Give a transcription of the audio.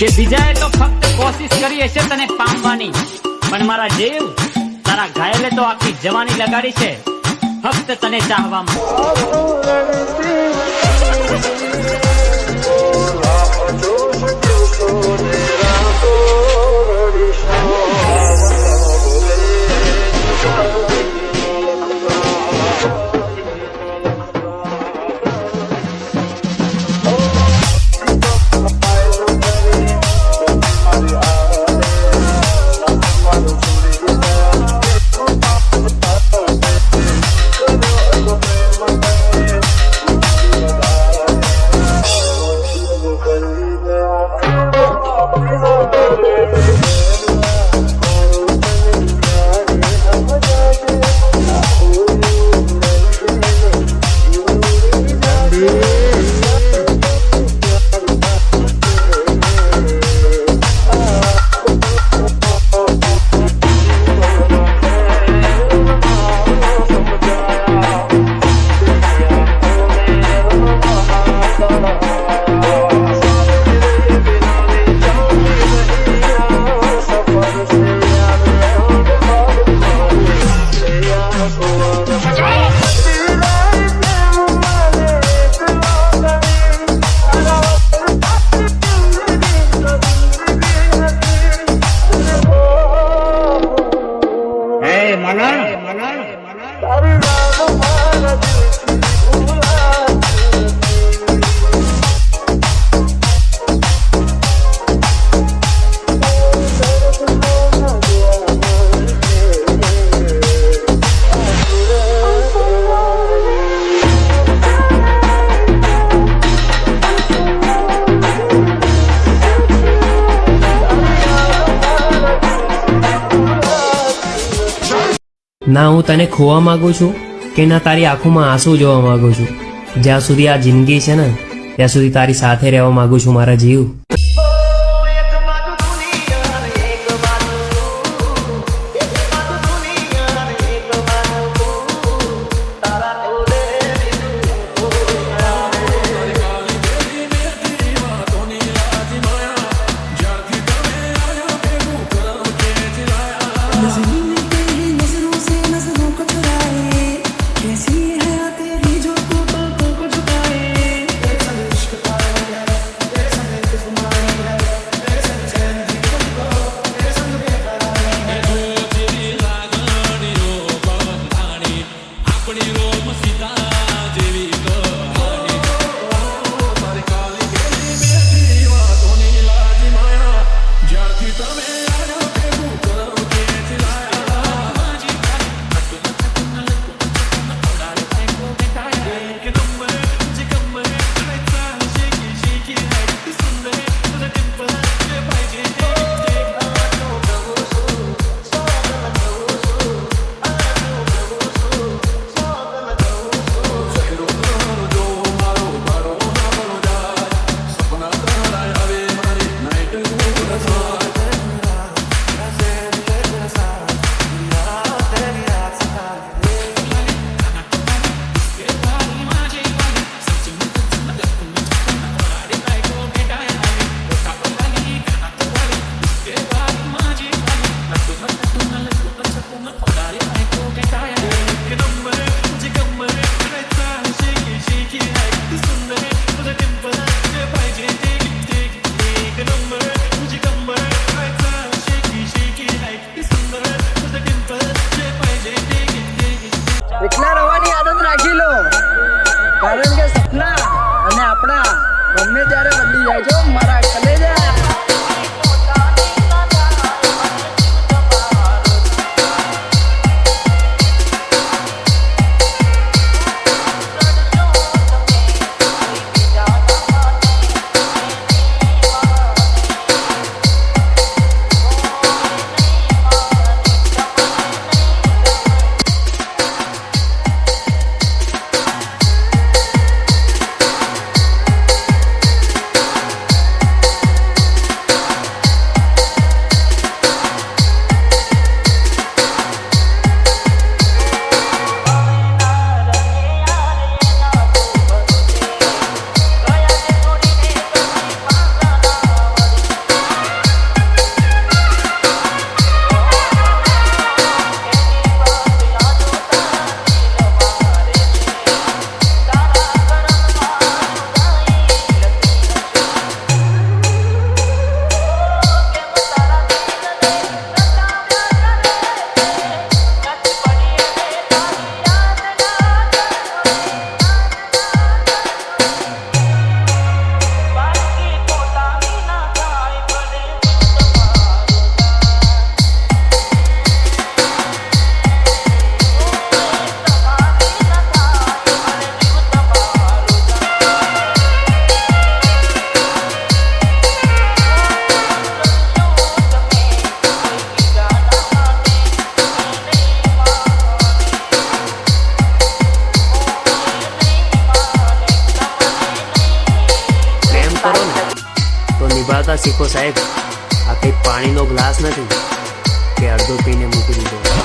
કે બીજાએ તો ફક્ત કોશિશ કરી હશે તને પામવાની. પણ મારા જીવ, તારા ઘાયલે તો આખી જવાની લગાડી છે. ફક્ત તને ચાહવામાં ના, હું તને ખોવા માંગુ છું કે ના, તારી આંખોમાં આંસુ જોવા માંગુ છું? જ્યાં સુધી આ જિંદગી છે ને, ત્યાં સુધી તારી સાથે રહેવા માંગુ છું મારા જીવ. શીખો સાહેબ. આ કંઈ પાણીનો ગ્લાસ નથી. કે અડધો પીને મૂકી દીધો.